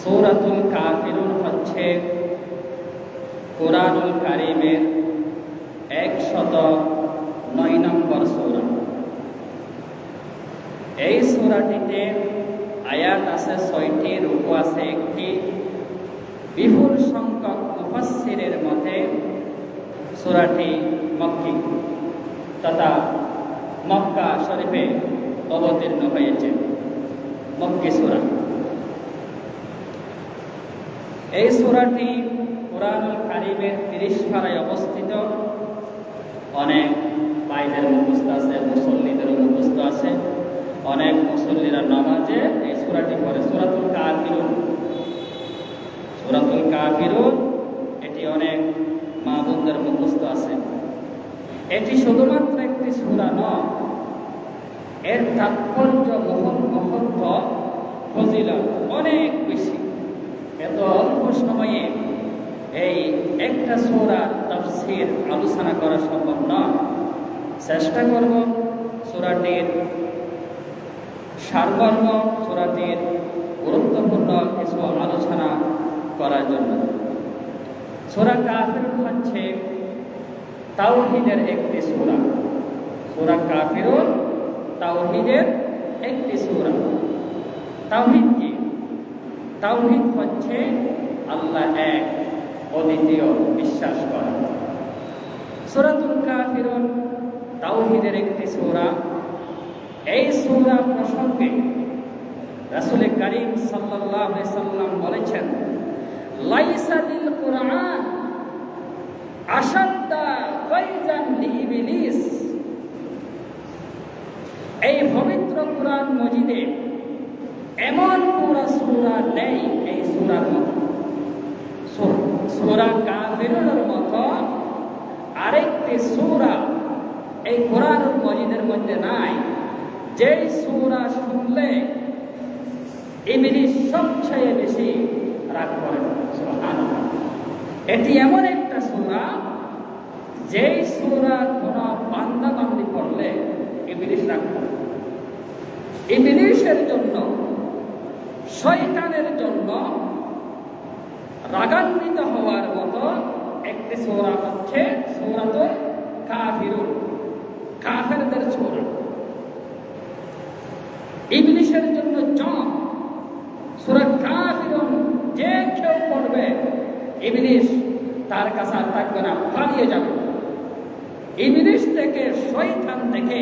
সৌরাতুল কাফিরুন হচ্ছে কোরআনুল কারিমের একশত নয় নম্বর সৌরা। এই সূরাটিতে আয়াত আছে, ছয়টি রূপ আছে, একটি। বিপুল সংখ্যক মুফাসসিরের মতে সূরাটি মক্কি তথা মক্কা শরীফে অবতীর্ণ হয়েছে। মক্কি সূরা। এই সূরাটি কোরআনুল কারিমের তিরিশ পাড়ায় অবস্থিত। অনেক ভাইদের মুখস্থ আছে মুসল্লিদেরও মুখস্থ আছে। অনেক মুসল্লিরা নামাজে এই সূরাটি পড়ে। সূরাতুল কাফিরুন। সূরাতুল কাফিরুন, এটি অনেক মা বোনদের মুখস্থ আছে। এটি শুধুমাত্র একটি সূরা নয়, এর তাৎপর্য মহত্ব, ফজিলত অনেক বেশি। এত অল্প সময়ে এই একটা সূরার তাফসীর আলোচনা করা সম্ভব নয় চেষ্টা করব সোরাটির সারমর্ম সূরাটির গুরুত্বপূর্ণ কিছু আলোচনা করার জন্য। সোরা কাফির হচ্ছে তাওহীদের একটি সূরা। সোরা কাফিরুন তাওহিদের একটি সূরা। তাওহীদ তাওহীদ হচ্ছে আল্লাহ এক, অদ্বিতীয় বিশ্বাস করা। সূরাতুল কাফিরুন তাওহিদের একটি সূরা। এই সূরা প্রসঙ্গে রাসূল করিম সাল্লাল্লাহু আলাইহি সাল্লাম বলেছেন, লাইসা লিল কুরআন আশাদ্দা ফাইজান লিইবলিস এই পবিত্র কোরআন মজিদে এমন পুরা সূরা নেই এই সূরার মতো? সূরা কাফিরুনের মতো আরেকটি সূরা এই কোরআন মজিদের মধ্যে নাই। যেই সূরা শুনলে ইবলিস সবচেয়ে বেশি রাগ করে। এটি এমন একটা সূরা, যেই সূরা কোন বান্দা বান্দি পড়লে ইবলিস রাগ করে। ইবলিসের জন্য শয়তানের জন্য রাগান্বিত হওয়ার মতো একটি সূরা হচ্ছে সূরাতুল কাফিরুন, কাফেরদের সূরা। ইবলিশের জন্য জম সূরা কাফিরুন, যে কেউ পড়বে ইংলিশ তার কাছে আর থাকবে না, পালিয়ে যাবে। ইংলিশ থেকে শয়তান থেকে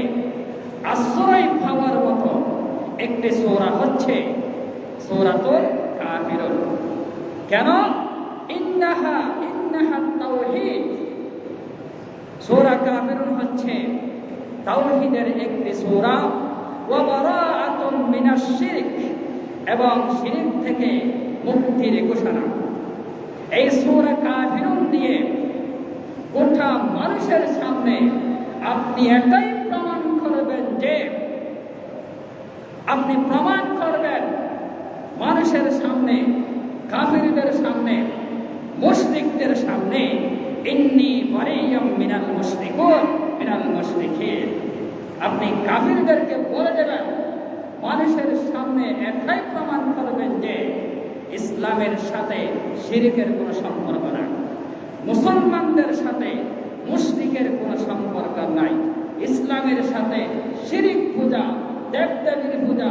আশ্রয় পাওয়ার মতো একটি সূরা হচ্ছে সূরাতুল কাফিরুন। কেন? ইন্নাহা ইন্নাহা তাওহীদ। সূরা কাফিরুন হচ্ছে তাওহীদের একটি সূরা। ওয়া বারাআতুম মিনাশ শিরক এবং শিরক থেকে মুক্তির ঘোষণা। এই সূরা কাফিরুন দিয়ে গোটা মানুষের সামনে আপনি এটাই প্রমাণ করবেন যে, আপনি প্রমাণ করবেন মানুষের সামনে, কাফিরদের সামনে, মুশরিকদের সামনে, ইন্নি বারিয়াম মিনাল মুশরিকুন মিনাল মুশরিকিন। আপনি কাফিরদেরকে বলে দেবেন, মানুষের সামনে এটাই প্রমাণ করবেন যে ইসলামের সাথে শিরিকের কোনো সম্পর্ক নাই। মুসলমানদের সাথে মুশরিকের কোনো সম্পর্ক নাই। ইসলামের সাথে শিরিক পূজা, দেবদেবীর পূজা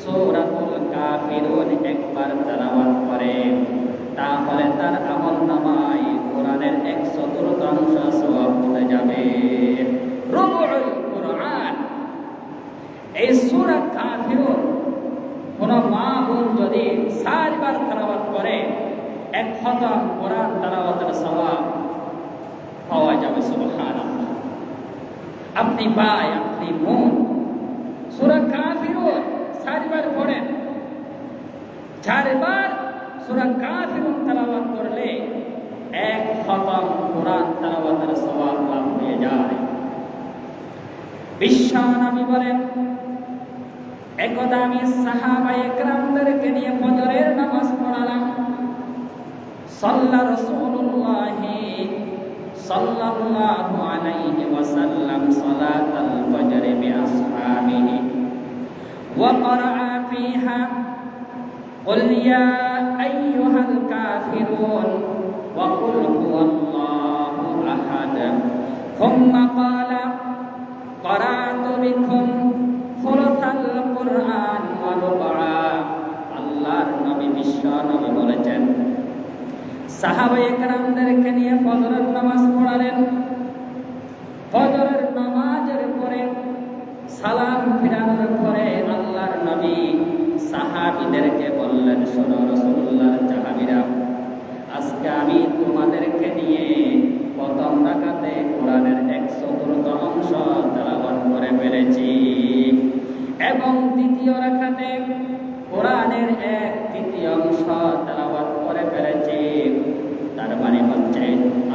সূরাতুল কাফিরুন একবার তেলাওয়াত করে তাহলে তার আমল নামায় কোরআনের এক চতুর্থাংশ সওয়াব হয়ে যাবে। রুবুল কোরআন। এই সূরা কাফিরুন কোন মা বোন যদি চারবার তেলাওয়াত করে, এক খতম কোরআন তেলাওয়াতের সওয়াব পাওয়া যাবে, সুবহানাল্লাহ। আপনি ভাই, আপনি বোন, সূরা কাফিরুন চারবার পড়েন। চারবার সূরা কাফিরুন তেলাওয়াত করলে এক খতম কোরআন তেলাওয়াতের সওয়াব লাভ হয়ে যায়। বিশ্বনবী বলেন একদা আমি সাহাবা একরামদেরকে নিয়ে ফজরের নামাজ পড়ালাম। সাল্লা রাসূলুল্লাহ সাল্লাল্লাহু আলাইহি ওয়াসাল্লাম সালাতাল ফজর বিআসহাবিহি ওয়া ক্বারাআ ফিহা قل يا أيها الكافرون وقل هو الله أحد ثم قال قرأت بكم ثلث القرآن وربعا আল্লাহর নবী বিশ্ব নবী বলেছেন সাহাবা একরামদেরকে নিয়ে ফজরের নামাজ পড়ালেন ফজরের নামাজের পরে সালাম ফিরানোর পরে আল্লাহর নবী সাহাবিদেরকে বললেন, শোনো রাসূলুল্লাহর সাহাবীরা আজকে আমি তোমাদেরকে নিয়ে প্রথম রাকাতে কোরআনের এক চতুর্থ অংশ তেলাওয়াত করে ফেলেছি এবং দ্বিতীয় রাকাতে কোরআনের এক তৃতীয় অংশ তেলাওয়াত করে ফেলেছি। তার মানে হচ্ছে,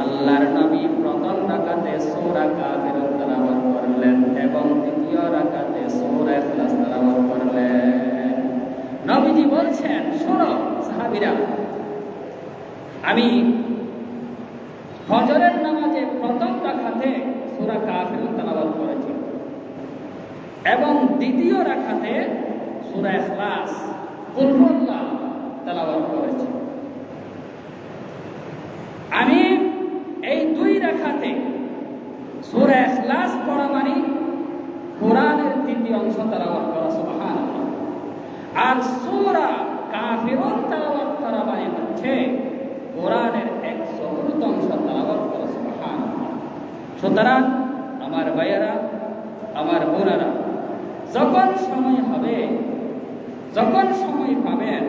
আল্লাহর নবী প্রথম রাকাতে সূরা কাফির তেলাওয়াত করলেন। এবং দ্বিতীয় রাকাতে সূরা করলেন। নবীজি বলছেন, শোনো সাহাবিরা, আমি হজরের নামাজে প্রথম রাখাতে সূরা কাফির তেলাওয়াত করেছি এবং দ্বিতীয় রাখাতে সূরা ইখলাস কুল হুয়াল্লাহ তেলাওয়াত করেছি। আমি এই দুই রাখাতে সূরা ইখলাস পড়া মানে কোরআনের তৃতীয় অংশ তেলাওয়াত করা, সুবহানাল্লাহ। আর সূরা কাফিরুন তেলাওয়াত করা মানে হচ্ছে কোরআনের এক চতুর্থ অংশ তেলাওয়াত করা, সুবহানাল্লাহ। সুতরাং আমার ভাইয়েরা, আমার বোনেরা, যখন সময় হবে, যখন সময় পাবেন,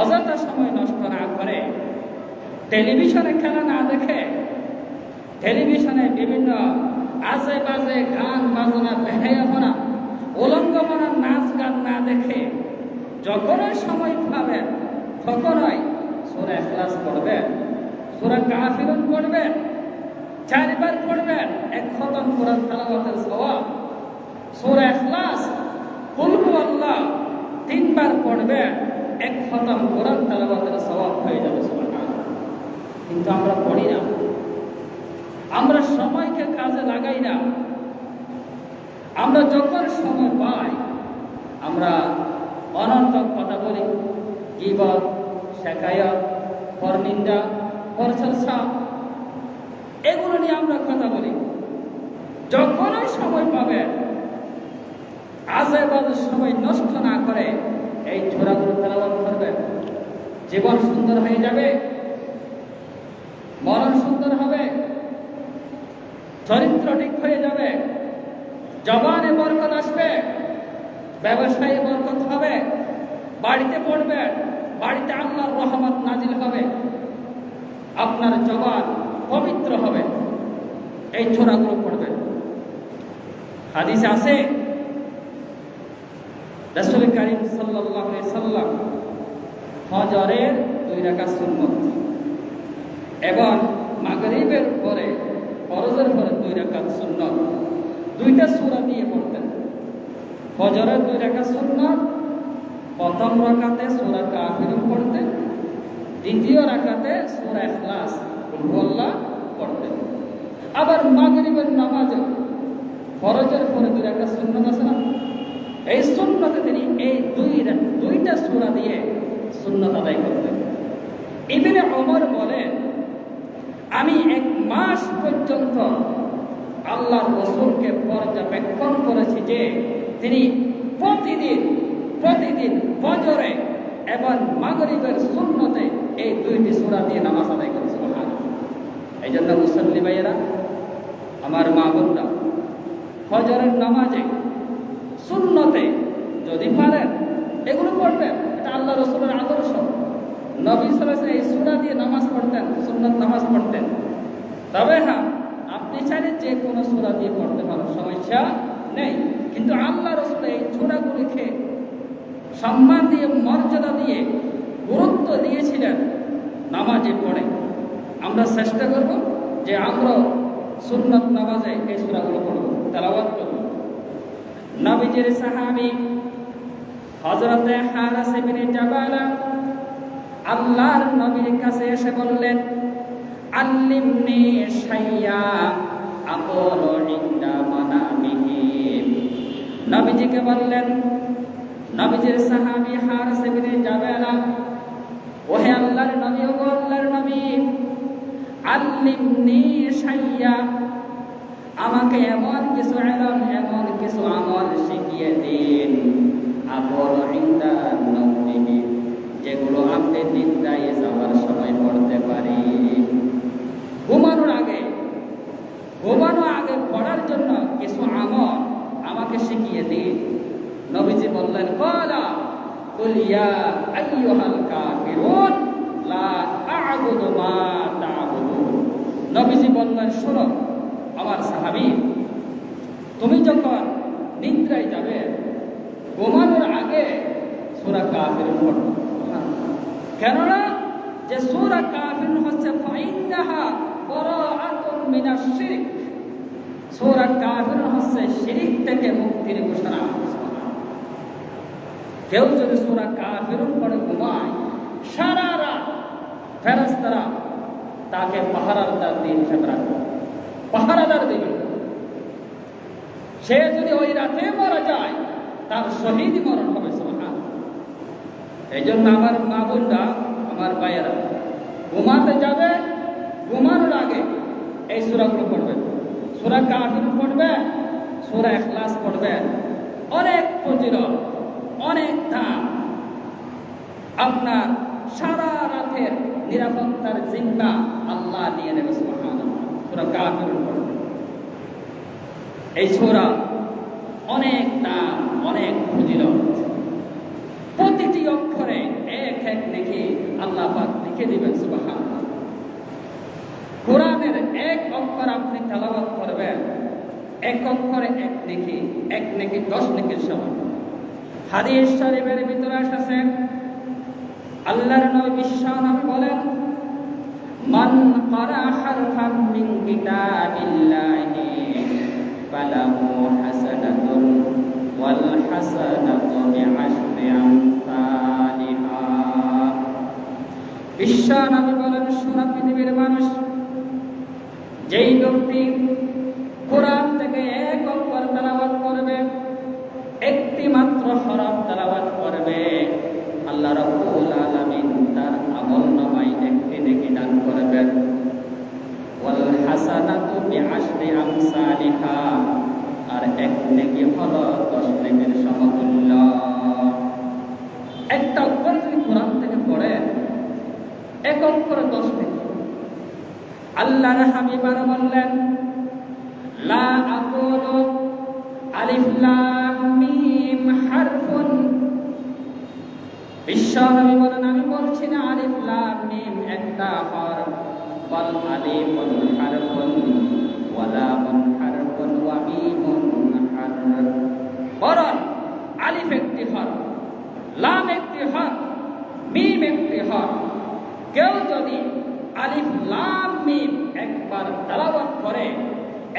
অযথা সময় নষ্ট না করে টেলিভিশনে খেলা না দেখে টেলিভিশনে বিভিন্ন আজে বাজে গান বাজনা বেহায়াপনা উলঙ্গমনা নাচ গান না দেখে যখনই সময় পাবেন, তখনই সুরা এখলাস পড়বেন, সুরা কাফিরুন পড়বেন, চারবার পড়বেন, এক খতম কোরআন তেলাওয়াতের সওয়াব। সূরা ইখলাস, কুল হুয়াল্লাহ, তিনবার পড়বেন, এক খতম কোরআন তেলাওয়াতের সওয়াব হয়ে যাবে, সুবহানাল্লাহ। কিন্তু আমরা পড়ি না। আমরা সময়কে কাজে লাগাই না। আমরা যখন সময় পাই, আমরা অনর্থক কথা বলি। গীবত, শেখায়ত, পরনিন্দা, পরচর্চা, এগুলো নিয়ে আমরা কথা বলি। যখনই সময় পাবেন আজে বাজে সময় নষ্ট না করে এই ছোড়াগুলো তেলাবাদ করবেন। জীবন সুন্দর হয়ে যাবে, মরণ সুন্দর হবে চরিত্র ঠিক হয়ে যাবে। জবানে বরকত আসবে। ব্যবসায়ী বরকত হবে। বাড়িতে পড়বেন বাড়িতে আল্লাহর রহমত নাজিল হবে। আপনার জবান পবিত্র হবে। এই ছোড়াগুলো পড়বেন। হাদিস আছে, রসুল করিম সাল্লাল্লাহু সাল্লাম ফজরের দুই রাকাত সুন্নত। এবং মাগরিবের পরে ফরজের পরে দুই রাকাত সুন্নত। দুইটা সূরা দিয়ে পড়তেন। ফজরের দুই রাকাত সুন্নত, প্রথম রাকাতে সূরা কাফিরুন পড়তেন, দ্বিতীয় রাকাতে সূরা ইখলাস কুল পড়তেন। আবার মাগরিবের নামাজে ফরজের পরে দুই রাকাত সুন্নত আছে না? এই সুন্নতে তিনি এই দুই দুইটা সূরা দিয়ে সুন্নত আদায় করতেন। ইবনে ওমর বলেন, আমি এক মাস পর্যন্ত আল্লাহ রসুলকে পর্যবেক্ষণ করেছি যে তিনি প্রতিদিন প্রতিদিন ফজরে এবং মাগরিবের সুন্নতে এই দুইটি সূরা দিয়ে নামাজ আদায় করে সুবহান এই জন্য মুসল্লি ভাইয়েরা, আমার মা বোনরা, ফজরের নামাজে, সুন্নতে যদি পারেন, এগুলো পড়বেন, এটা আল্লাহ রসুলের আদর্শ। নবী সালাসে এই সুরা দিয়ে নামাজ পড়তেন, সুন্নত নামাজ পড়তেন। তবে হ্যাঁ আপনি চাইলে যে কোনো সুরা দিয়ে পড়তে পারেন, সমস্যা নেই। কিন্তু আল্লাহ রসুল এই সুরাগুলিকে সম্মান দিয়ে মর্যাদা দিয়ে গুরুত্ব দিয়েছিলেন নামাজে পড়ে। আমরা চেষ্টা করব যে আমরা সুন্নত নামাজে এই সুরাগুলো পড়ব, তেলাওয়াত করব। নবীজির সাহাবী হযরতে হারাস ইবনে জাবালা আল্লাহর নবীর কাছে এসে বললেন আল্লিমনি শাইয়া আকulu ইনদা মানামিহি নবীজিকে বললেন, নবীজির সাহাবী হারিস ইবনে জাবালা, ওহে আল্লাহর নবী ও আল্লাহর নবী, আল্লিমনি শাইয়া, আমাকে এমন কিছু এলম, এমন কিছু আমল শিখিয়ে দিন। আকulu ইনদা নওমিহি যেগুলো আপনি নিদ্রায় যাওয়ার সময় পড়তে পারি। ঘুমানোর আগে পড়ার জন্য কিছু আমল আমাকে শিখিয়ে দিন। নবীজি বললেন, কলা, কুল ইয়া আইয়ুহাল কাফিরুন, লা আ'বুদু মা তা'বুদুন। নবীজি বললেন, শোনো, আমার সাহাবী, তুমি যখন নিদ্রায় যাবে, ঘুমানোর আগে সূরা কাফিরুন পড়ো। কেননা, যে সূরা কাফিরুন হচ্ছে, ফাইন্নাহা হচ্ছে থেকে কেউ যদি ঘুমায় তাকে পাহারাদার দিয়ে হিসাব রাখবে পাহারাদার দেবে। সে যদি ওই রাতে মারা যায়, তার শহীদ মরণ হবে সুবহান এই জন্য আমার মা বোনরা, আমার ভাইয়েরা, ঘুমাতে যাবে ঘুমানোর আগে এই সুরাগুলো পড়বে। সুরা কাফির পড়বে, সুরা এখলাস পড়বে। অনেক ফজিল অনেক দাম আপনার সারা রাতের নিরাপত্তার জিম্মা আল্লাহ নিয়ে নেবে সুরা কাফির পড়বে। এই সুরা অনেক দাম অনেক ফজিলত। প্রতিটি অক্ষরে এক এক লিখে আল্লাহ লিখে দিবেন সুবাহান কোরআনের এক অক্ষর আপনি তেলাওয়াত করবেন, এক অক্ষরে এক নেকি এক নেকি, দশ নেকির সমান। হাদিস শরীফের ভিতরে আসছে আল্লাহর নবী বিশ্বনবী বলেন, মান ক্বারা হারফান মিন কিতাবিল্লাহি ফালাহু হাসানাতুন ওয়াল হাসানাতু বিআশরি আমসালিহা। বিশ্ব নবী বলেন সোনা পৃথিবীর মানুষ যেই লোকটি কোরআন থেকে এক অক্ষর তেলাওয়াত করবে, একটি মাত্র হরফ তেলাওয়াত করবে, আল্লাহ রাব্বুল আলামিন তার আমল নামায় একটি নেকি দান করবেন। ওয়াল হাসানাতু বিআশরি আমসালিহা, আর এক নেকি হলো দশ নেকির সমতুল্য। একটা অক্ষর যদি কোরআন থেকে পড়ে এক অক্ষরে দশ নেকি আল্লাহর হাবিবার বললেন, লা আকুলু আলিফ লাম মিম হারফুন। বিশ্বনবী বলেন, আমি বলছি না আলিফ লাম মিম, একটা হরফ, বল আলিফুন হারফুন ওয়া লামুন হারফুন ওয়া মিমুন হারফ বরং আলিফ একটি হরফ, লাম একটি হরফ, মিম একটি হরফ। কেউ যদি আলিফ লাম মিম, একবার তেলাওয়াত করে,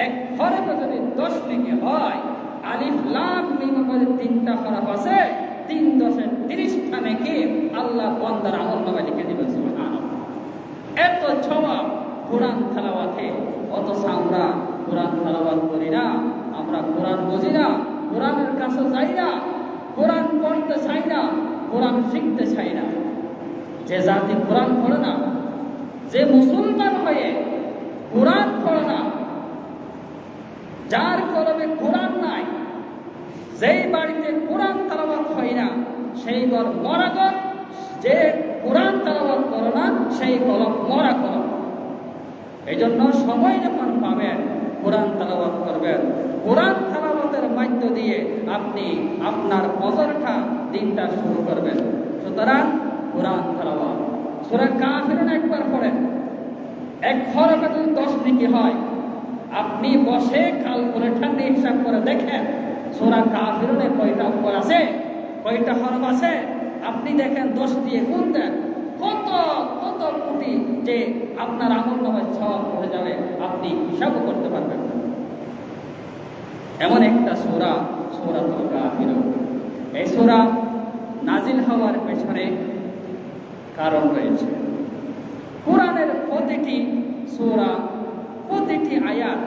এক হরফে যদি দশ নেকি হয়, আলিফ লাম মিম মধ্যে তিনটা হরফ আছে, তিন দশে তিরিশটা নেকি আল্লাহ বন্দার আমল নামে লিখে দিবেন এত সওয়াব কোরআন তেলাওয়াতে, অথচ আমরা কোরআন তেলাওয়াত করি না, আমরা কোরআন বুঝি না, কোরআনের কাছে যাই না, কোরআন পড়তে চাই না, কোরআন শিখতে চাই না। যে জাতি কোরআন পড়ে না যে মুসলমান হয়ে কোরআন পড়ে না, যার কলমে কোরআন নাই, যেই বাড়িতে কোরআন তালাবাত হয় না, সেই ঘর মরা ঘর যে কোরআন তালাবাত করে না, সেই কলম মরা কলম এই জন্য সময় যখন পাবেন, কোরআন তালাবাত করবেন, কোরআন তালাবাতের মাধ্য দিয়ে আপনি আপনার বজরটা দিনটা শুরু করবেন। সুতরাং কোরআন তালাবাত সুরা কাফিরুন একবার পড়েন। এক হরফে যদি দশ দিকে হয়, আপনি বসে কাল করে ঠান্ডি হিসাব করে দেখেন, সোরা কাফিরুনে কয়টা উপর আছে, কয়টা হরফ আছে, আপনি দেখেন দশ দিয়ে গুণ দেন। কত কত কোটি যে আপনার আমল নামায় সব হয়ে যাবে, আপনি হিসাবও করতে পারবেন এমন একটা সোরা সোরা তো কাফির। এই সোরা নাজিল হওয়ার পেছনে কারণ রয়েছে। কোরআনের প্রতিটি সোরা, প্রতিটি আয়াত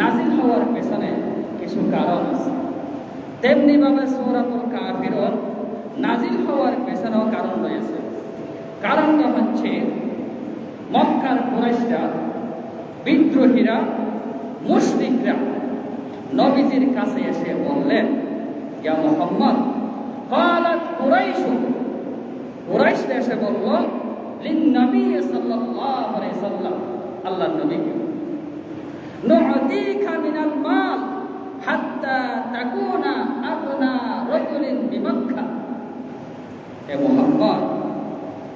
নাজিল হওয়ার পেছনে কিছু কারণ আছে। তেমনিভাবে সৌরাতুল কাফিরন নাজিল হওয়ার পেছনেও কারণ রয়েছে। কারণটা হচ্ছে, মক্কার কুরাইশরা, বিদ্রোহীরা, মুশরিকরা নবীজির কাছে এসে বললেন, ইয়া মোহাম্মদ, কালাত কুরাইশ কুরাইশরা এসে বলল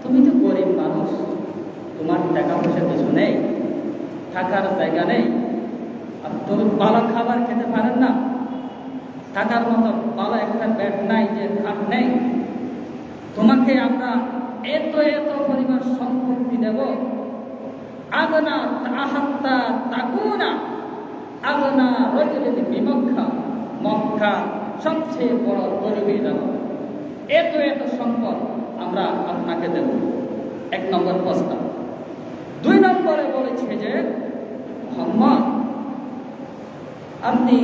তুমি তো গরিব মানুষ, তোমার টাকা পয়সা কিছু নেই, থাকার জায়গা নেই, আর তুমি ভালো খাবার খেতে পারেন না। থাকার মতো ভালো একটা বেড নাই, যে খাট নেই। তোমাকে আমরা এত এত পরিমাণ সম্পত্তি দেব। আগনা আহাত্তা তাকুনা আগনা রজুলিন বিমক্কা মক্কা সবচেয়ে বড় গরিবী দেব। এত এত সম্পদ আমরা আপনাকে দেব। এক নম্বর প্রস্তাব দুই নম্বরে বলেছে যে, মোহাম্মদ, আপনি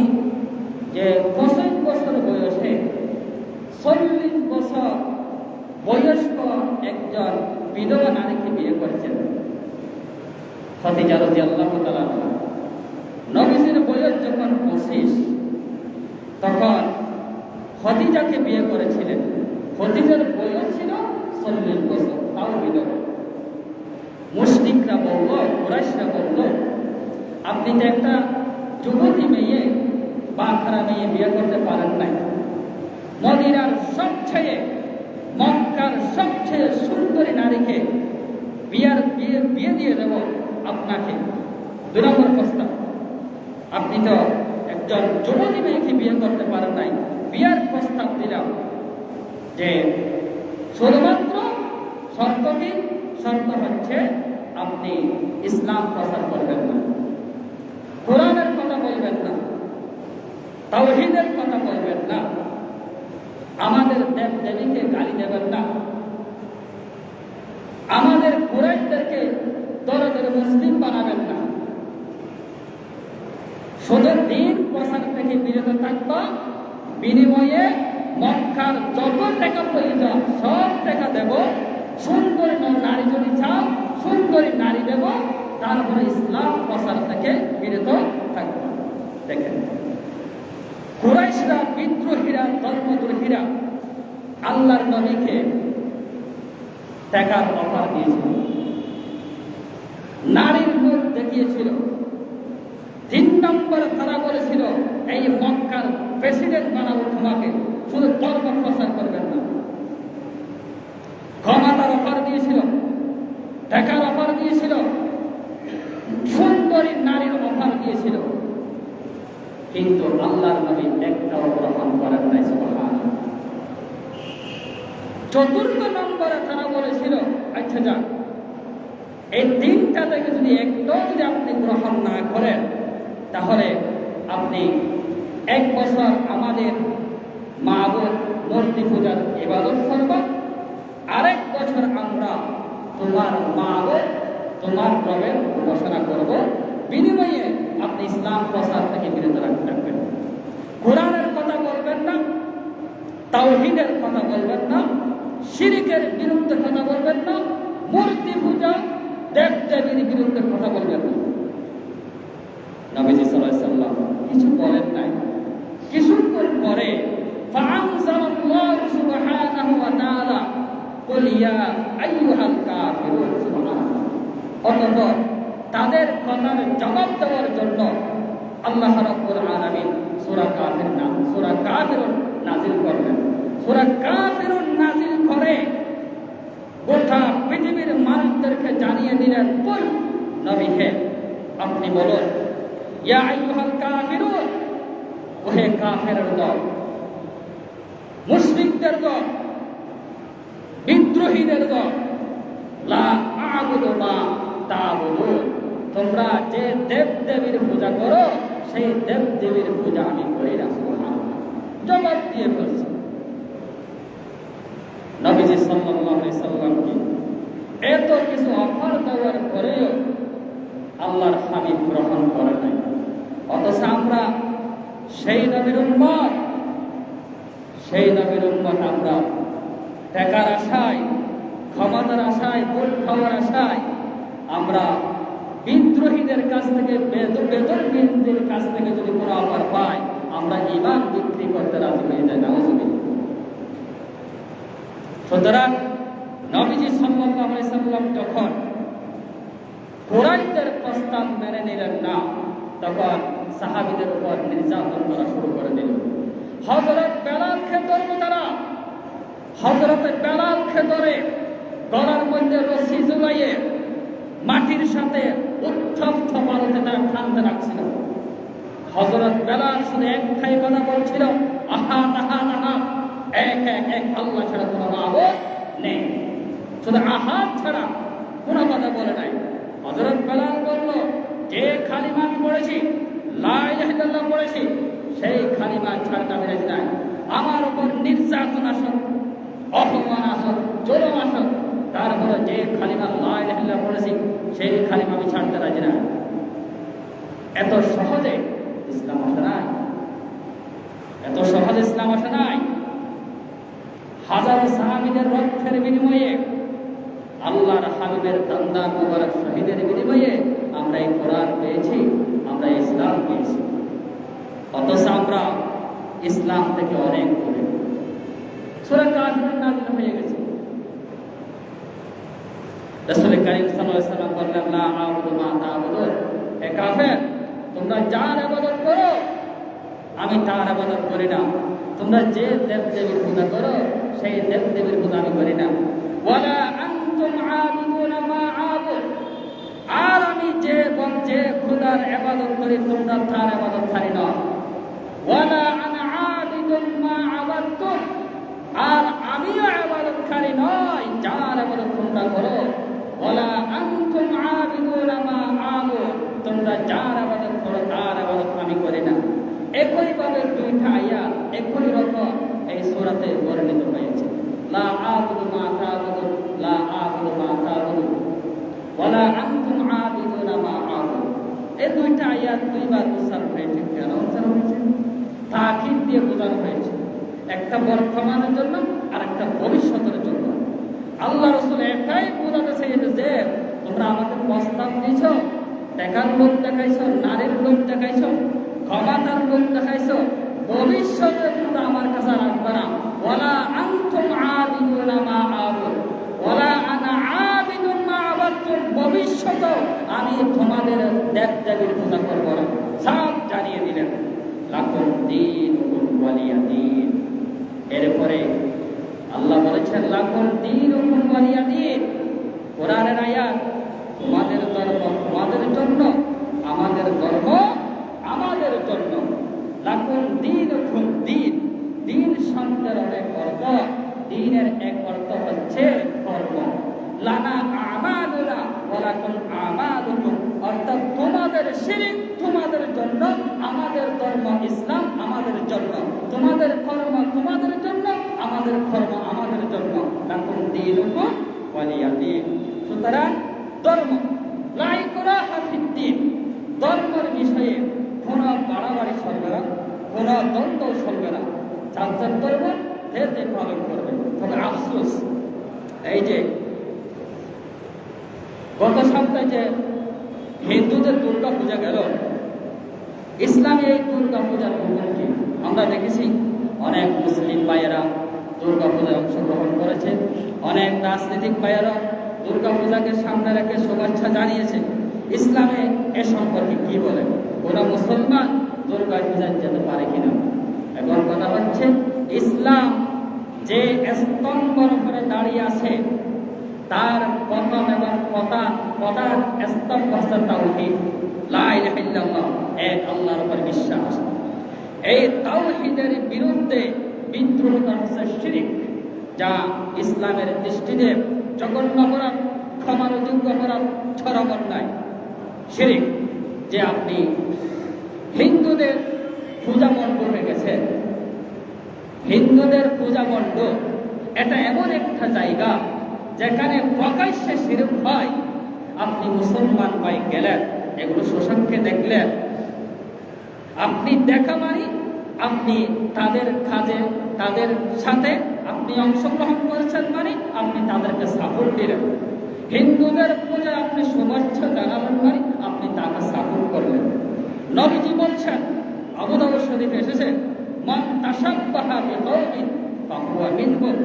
যে পঁচিশ বছর বয়সে চল্লিশ বছর বয়স্ক একজন বিধবা নারীকে বিয়ে করেছেন। নবীজির বয়স যখন পঁচিশ, তখন খদিজাকে বিয়ে করেছিলেন। খদিজার বয়স ছিল চল্লিশ বছর, তাও বিধবা। মুসলিকরা বলল, কুরাইশরা বলল, আপনি যে একটা যুবতী মেয়ে বা খারা মেয়ে বিয়ে করতে পারেন নাই। মদিনার সবচেয়ে মক্কার সবচেয়ে সুন্দরী নারীকে বিয়ার বিয়ে বিয়ে দিয়ে দেব আপনাকে। দুই নম্বর প্রস্তাব আপনি তো একজন যুবতী মেয়েকে বিয়ে করতে পারেন নাই। বিয়ার প্রস্তাব দিলাম যে শুধুমাত্র শর্ত শর্ত হচ্ছে আপনি ইসলাম প্রচার করবেন না। কোরআনের কথা বলবেন না। তাওহীদের কথা বলবেন না। আমাদের দেব দেবীকে গালি দেবেন না। আমাদের কুরাইশদেরকে দরদের মুসলিম বানাবেন না। শুধু দিন প্রচার থেকে বিরত থাকবা, বিনিময়ে মক্কার যত টাকা প্রয়োজন সব টাকা দেব, সুন্দরী নারী যদি চাও, সুন্দরী নারী দেব, তারপরে ইসলাম প্রচার থেকে বিরত থাকবে। দেখেন। কুরাইশরা বিদ্রোহীরা ধর্মদ্রোহীরা আল্লাহর নবীকে টাকার অফার দিয়েছিল। নারীর মুখ দেখিয়েছিল। তিন নম্বর তারা বলেছিল, এই মক্কার প্রেসিডেন্ট বানাবো তোমাকে, শুধু ধর্ম প্রচার করবেন না। ক্ষমতার অফার দিয়েছিল টাকার অফার দিয়েছিল, সুন্দরী নারীর অফার দিয়েছিল। কিন্তু আল্লাহর নবী একটাও গ্রহণ করেন নাই সুবহান চতুর্থ নম্বরে তারা বলেছিল আচ্ছা যাক, এই তিনটা থেকে যদি একটাও যদি আপনি গ্রহণ না করেন, তাহলে আপনি এক বছর আমাদের মাহবুব মূর্তি পূজার ইবাদত করব, আরেক বছর আমরা তোমার মাহবুব, তোমার প্রবের ঘোষণা করব। বিনিময়ে আপনি ইসলাম প্রচার থেকে বিরত রাখবেন কোরআনের কথা বলবেন না তাওহীদের কথা বলবেন না শিরিকের বিরুদ্ধে কথা বলবেন না মূর্তি পূজা দেব দেবীর বিরুদ্ধে কথা বলবেন না নবীজি সাল্লাম কিছু বলেন নাই কিছুক্ষণ পরে فأنزل الله سبحانه وتعالى قل يا أيها الكافرون سبحان অতঃপর তাদের কথার জবাব দেওয়ার জন্য আল্লাহ রাব্বুল আলামিন সূরা কাফির নাম সূরা কাফির নাজিল করলেন। সূরা কাফির নাজিল করে গোটা পৃথিবীর মানুষদেরকে জানিয়ে দিলেন, কুল নবী হে আপনি বলুন, ইয়া আইয়ুহাল কাফিরুন, ওহে কাফেরের দল, মুশরিকদের দল, বিদ্রোহীদের দল, লা আবুদু মা তাবুদু তোমরা যে দেব দেবীর পূজা করো, সেই দেব দেবীর পূজা আমি করি না সুবহানাল্লাহ। জবাব দিয়ে ফেলছে নবীজি আলাইহি সাল্লামকে এত কিছু অফার দেওয়ার পরেও আল্লাহর হাবিব গ্রহণ করে নাই অথচ আমরা সেই নবীর উম্মত, সেই নবীর উম্মত আমরা টাকার আশায়, ক্ষমতার আশায় ভোট খাওয়ার আশায় আমরা বিদ্রোহীদের কাছ থেকে, বেদ- বেদরবিহীনদের কাছ থেকে যদি কোনো অফার পাই আমরা ইমান বিক্রি করতে রাজি হয়ে যাই নাউজুবিল্লাহ সুতরাং নবীজি সাল্লাল্লাহু আলাইহি সাল্লাম যখন কোরআনদের প্রস্তাব মেনে নিলেন না, তখন সাহাবিদের উপর নির্যাতন করা শুরু করে দিল। হযরত বেলালকে ধরবো তারা হযরত বেলালকে ধরে গলার মধ্যে রশি ঝুলাইয়ে মাটির সাথে উত্তপ্ত বালুতে তারা টানতে রাখছিল হযরত বেলাল শুধু একটাই কথা বলছিল, আহা আহা আহা, এক এক এক, আল্লাহ ছাড়া কোনো মাবুদ নেই। শুধু আহাত ছাড়া কোনো কথা বলে নাই। হযরত বেলাল বলল, যে খালিমা আমি পড়েছি, লা ইলাহা পড়েছি, সেই খালিমা ছাড়তে আমি রাজি নাই। আমার উপর নির্যাতন আসুক, অপমান আসুক জোরম আসুক তারপরে যে খালিমা লা ইলাহা পড়েছি সেই খালিমা আমি ছাড়তে রাজি না। এত সহজে ইসলাম আসে নাই। এত সহজে ইসলাম আসে নাই। হাজারো সাহাবিদের রক্তের বিনিময়ে, আল্লাহর হাবিবের দান্দার মুবারক শহীদের বিনিময়ে আমরা এই কোরআন পেয়েছি, আমরা ইসলাম পেয়েছি। অথচ আমরা ইসলাম থেকে অনেক দূরে। সূরা কাফিরুন নাযিল হয়ে গেছে। রাসূল করিম ওয়াসাল্লাম বললেন, লা আ'বুদু মা তা'বুদুন। হে কাফের, তোমরা যার ইবাদত করো, আমি তার আবাদত করি না। তোমরা যে দেব দেবীর পূজা করো, সেই দেব দেবীর পূজা আমি করি না। ওয়ালা আনতুম আবিদুনা মা আবুদ। আর আমি যে এবং যে খোদার ইবাদত করি, তোমরা তার ইবাদত করি না ওয়ালা আনা আবিদুন মা আবাদতুম। আর আমিও ইবাদতকারী নই, যার ইবাদত তোমরা করো ওয়ালা আনতুম আবিদুনা মা আবুদ তোমরা যার ইবাদত করো তার ইবাদত আমি করি না। একই ভাবে দুইটা আয়াত একই রকম এই সূরাতে বর্ণিত হয়েছে। লা আবুদু মা তা'বুদু, লা আবুদু মা তা'বুদু। ওয়ালা আনতুম আবিদুনা মা আবুদু এই দুইটা আয়াত দুইবার উচ্চারণ হয়েছে। কেন উচ্চারণ হয়েছে? তাকিদ দিয়ে বোঝানো হয়েছে। একটা বর্তমানের জন্য আর একটা ভবিষ্যতের জন্য। আল্লাহ রসুল এটাই বোঝাতে চেয়েছে যে, তোমরা আমাকে প্রস্তাব দিয়েছ টাকার লোক দেখাইছো, নারীর লোক দেখাইছো, ক্ষমতার লোক দেখাইছো, ভবিষ্যতে তোমরা আমার কাছে আসবে না। ওয়ালা আনতুম আবিদুনা মা আবুদ। ওয়ালা আনা আবিদুন মা আবাদতুম। ভবিষ্যতে আমি তোমাদের দেব দেবীর পূজা করব না। সব জানিয়ে দিলেন। লাকুম দিন ওয়ালিয়া দিন এরপরে আল্লাহ বলেছেন লাকুম দিন ওয়ালিয়া দিন। কোরআনের আয়াত, তোমাদের ধর্ম, তোমাদের জন্য, আমাদের ধর্ম, আমাদের জন্য। লাকুম দিন দিন। দিন শব্দের অনেক অর্থ, দিনের এক অর্থ হচ্ছে ধর্ম লানা আমাদুনা ওয়ালাকুম আমাদুকুম অর্থাৎ তোমাদের শিরিক, তোমাদের জন্য, আমাদের ধর্ম ইসলাম আমাদের জন্য। তোমাদের কর্ম তোমাদের জন্য, আমাদের কর্ম আমাদের জন্য। দিনুকুম ওয়ালিয়া দিন সুতরাং ধর্ম লাই করা হাফিদ্দিন ধর্মের বিষয়ে কোনো বাড়াবাড়ি চলবে না, কোনো দ্বন্দ্ব চলবে না। যার ধর্ম যে পালন করবে তবে আফসোস, এই যে গত সপ্তাহে যে হিন্দুদের দুর্গা পূজা গেল। ইসলামী এই দুর্গা পূজার কি? আমরা দেখেছি অনেক মুসলিম ভাইয়েরা দুর্গা পূজায় অংশগ্রহণ করেছে। অনেক রাজনৈতিক ভাইয়েরা দুর্গা পূজাকে সামনে রেখে শুভেচ্ছা জানিয়েছে। ইসলামে এ সম্পর্কে কি বলে? ওরা মুসলমান দুর্গা পূজায় যেতে পারে কিনা? এখন কথা হচ্ছে, ইসলাম যে স্তম্ভর উপরে দাঁড়িয়ে আছে তার প্রথম এবং প্রধান প্রধান স্তম্ভ তাওহীদ। লা ইলাহা এক আল্লাহর উপর বিশ্বাস। এই তাওহীদের বিরুদ্ধে বিদ্রোহ করা হচ্ছে শিরিক, যা ইসলামের দৃষ্টিতে জঘন্য অপরাধ, ক্ষমার যোগ্য অপরাধ চরম অন্যায় শিরিক, যে আপনি হিন্দুদের পূজা মণ্ডপে গেছেন, হিন্দুদের পূজা মণ্ডপ, এটা এমন একটা জায়গা যেখানে প্রকাশ্যে শিরক হয়, আপনি মুসলমান ভাই গেলেন। এগুলো শোষণকে দেখলেন। আপনি দেখা মারি আপনি তাদের কাজে, তাদের সাথে আপনি অংশগ্রহণ করেছেন মানে আপনি তাদেরকে সাপোর্ট দিলেন। হিন্দুদের পূজা আপনি শুভেচ্ছা জানালেন মানে আপনি তাকে সাপোর্ট করলেন। নবীজি বলছেন আবুদাউ শরীফ এসেছে, মান তাসাব্বাহা বিকওমিন ফাহুয়া মিনহুম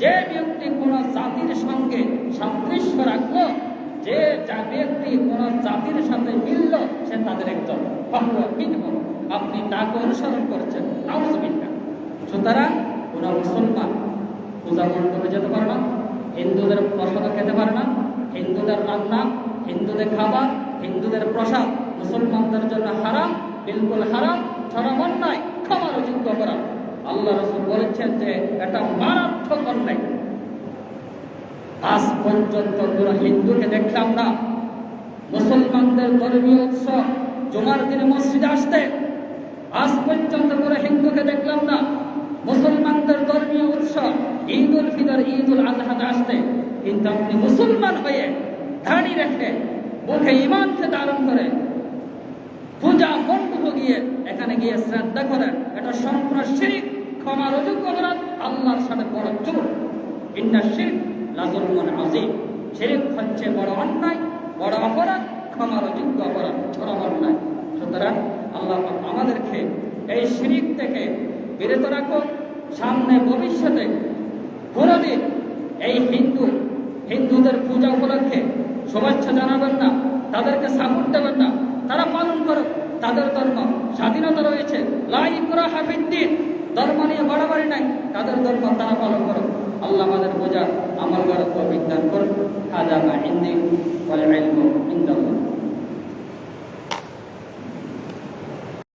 যে ব্যক্তি কোন জাতির সঙ্গে সাদৃশ্য রাখল, যে ব্যক্তি কোন জাতির সাথে মিলল, সে তাদের ফাহুয়া আপনি তাকে অনুসরণ করছেন। নাউজুবিল্লাহ সুতরাং কোন মুসলমান। পূজা মণ্ডপে যেতে পারে না, হিন্দুদের প্রসাদ খেতে পারে না, হিন্দুদের রান্না, হিন্দুদের খাবার, হিন্দুদের প্রসাদ মুসলমানদের জন্য হারাম, বিলকুল হারাম, ছাড়া অন্যায় ক্ষমার যোগ্য করা। আল্লাহ রসুল বলেছেন যে এটা মারাত্মক অন্যায়। আজ পর্যন্ত কোন হিন্দুকে দেখলাম না। মুসলমানদের ধর্মীয় উৎসব জুমার দিনে মসজিদে আসতে। আজ পর্যন্ত কোনো হিন্দুকে দেখলাম না। মুসলমানদের ধর্মীয় উৎসব ঈদ উল ফিতর ঈদ উল আজহাতে আসতে। কিন্তু আপনি মুসলমান হয়ে দাঁড়িয়ে রেখে মুখে ইমানকে ধারণ করে পূজা মণ্ডপ গিয়ে এখানে গিয়ে শ্রদ্ধা করেন। এটা সম্পূর্ণ শিরিক ক্ষমার অযোগ্য অপরাধ, আল্লাহর সাথে বড় চোর ইন্না শিরিক লাজুলমন আজিম শিরিক হচ্ছে বড় অন্যায়, বড় অপরাধ ক্ষমার অযোগ্য অপরাধ বড় অন্যায়। সুতরাং আল্লাহ আমাদেরকে এই শিরিক থেকে বিরত রাখো, সামনে ভবিষ্যতে কোনোদিন এই হিন্দু, হিন্দুদের পূজা উপলক্ষে শুভেচ্ছা জানাবেন না, তাদেরকে সাপোর্ট দেবেন না তারা পালন করুক তাদের ধর্ম। স্বাধীনতা রয়েছে। লাই পুরা হাফিদ্দিন ধর্ম নিয়ে বাড়াবাড়ি নাই। তাদের ধর্ম তারা পালন করুক আল্লাহ আমাদের বোঝা আমল করার বিজ্ঞান করুন। আদামা হিন্দি বলে